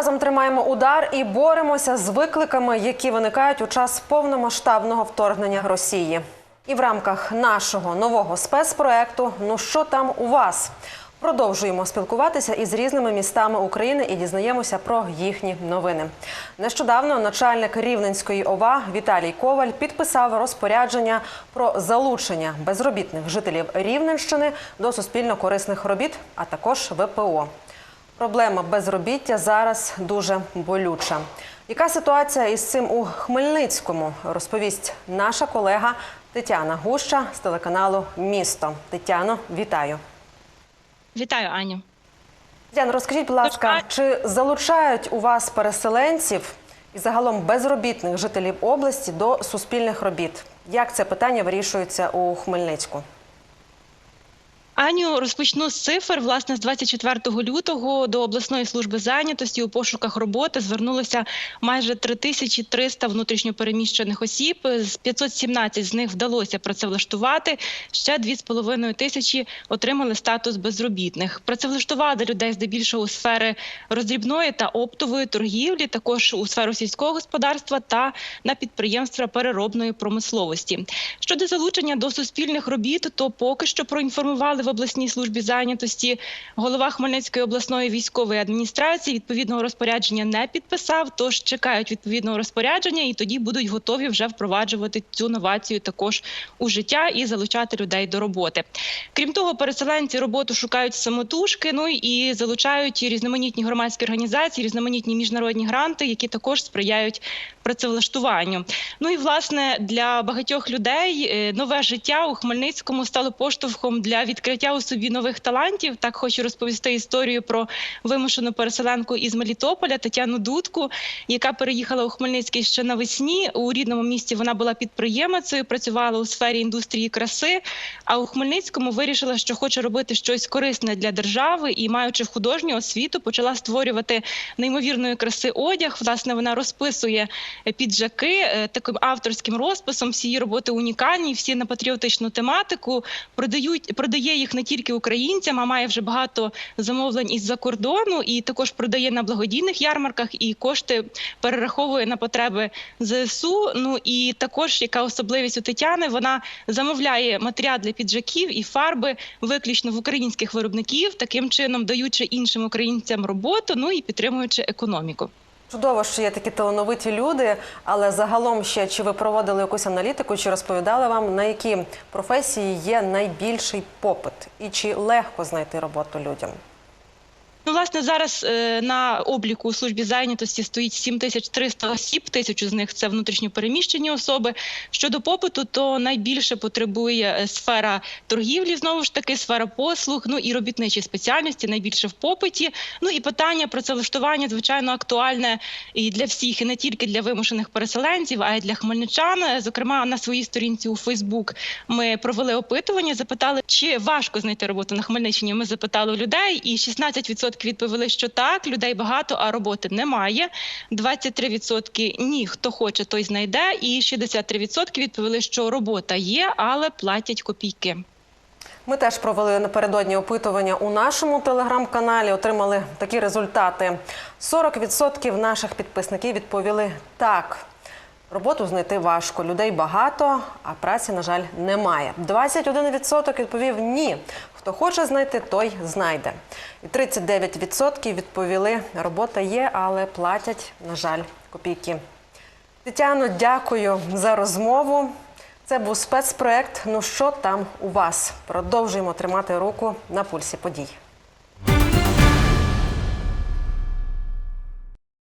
разом тримаємо удар і боремося з викликами, які виникають у час повномасштабного вторгнення Росії. І в рамках нашого нового спецпроекту Ну що там у вас? Продовжуємо спілкуватися із різними містами України і дізнаємося про їхні новини. Нещодавно начальник Рівненської ОВА Віталій Коваль підписав розпорядження про залучення безробітних жителів Рівненщини до суспільно корисних робіт, а також ВПО. Проблема безробіття зараз дуже болюча. Яка ситуація із цим у Хмельницькому? Розповість наша колега Тетяна Гуща з телеканалу Місто. Тетяно, вітаю. Вітаю, Аню. Тетяно, розкажіть, будь ласка, чи залучають у вас переселенців і загалом безробітних жителів області до суспільних робіт? Як це питання вирішується у Хмельницьку? Аню, розпочну з цифр. Власне, з 24 лютого до обласної служби зайнятості у пошуках роботи звернулося майже 3300 внутрішньопереміщених осіб. З 517 з них вдалося працевлаштувати. Ще 2,5 тисячі отримали статус безробітних. Працевлаштували людей здебільшого у сфери роздрібної та оптової торгівлі, також у сферу сільського господарства та на підприємства переробної промисловості. Щодо залучення до суспільних робіт, то поки що проінформували в обласній службі зайнятості. Голова Хмельницької обласної військової адміністрації відповідного розпорядження не підписав. Тож чекають відповідного розпорядження, і тоді будуть готові вже впроваджувати цю новацію також у життя і залучати людей до роботи. Крім того, переселенці роботу шукають самотужки. Ну і залучають різноманітні громадські організації, різноманітні міжнародні гранти, які також сприяють працевлаштуванню. Ну і власне для багатьох людей е, нове життя у Хмельницькому стало поштовхом для відкриття у собі нових талантів. Так хочу розповісти історію про вимушену переселенку із Мелітополя Тетяну Дудку, яка переїхала у Хмельницький ще навесні. У рідному місті вона була підприємицею, працювала у сфері індустрії краси. А у Хмельницькому вирішила, що хоче робити щось корисне для держави і, маючи художню освіту, почала створювати неймовірної краси одяг. Власне, вона розписує піджаки е, таким авторським розписом. Всі її роботи унікальні, всі на патріотичну тематику. Продають продає їх не тільки українцям, а має вже багато замовлень із-за кордону, і також продає на благодійних ярмарках і кошти перераховує на потреби ЗСУ. Ну і також яка особливість у Тетяни, вона замовляє матеріал для піджаків і фарби виключно в українських виробників, таким чином даючи іншим українцям роботу, ну і підтримуючи економіку. Чудово, що є такі талановиті люди, але загалом ще чи ви проводили якусь аналітику, чи розповідали вам на які професії є найбільший попит, і чи легко знайти роботу людям? Ну, власне, зараз е, на обліку у службі зайнятості стоїть 7300 осіб. Тисячу з них це внутрішньо переміщені особи. Щодо попиту, то найбільше потребує е, сфера торгівлі, знову ж таки, сфера послуг, ну і робітничі спеціальності найбільше в попиті. Ну і питання про працевлаштування, звичайно, актуальне і для всіх, і не тільки для вимушених переселенців, а й для хмельничан. Зокрема, на своїй сторінці у Фейсбук ми провели опитування, запитали, чи важко знайти роботу на Хмельниччині. Ми запитали у людей, і 16% відповіли, що так, людей багато, а роботи немає. 23% ні, хто хоче, той знайде. І 63% відповіли, що робота є, але платять копійки. Ми теж провели напередодні опитування у нашому телеграм-каналі. Отримали такі результати. 40% наших підписників відповіли так. Роботу знайти важко, людей багато, а праці, на жаль, немає. 21% відповів ні. Хто хоче знайти, той знайде. І 39% відповіли, робота є, але платять, на жаль, копійки. Тетяно, дякую за розмову. Це був спецпроект. Ну що там у вас? Продовжуємо тримати руку на пульсі подій.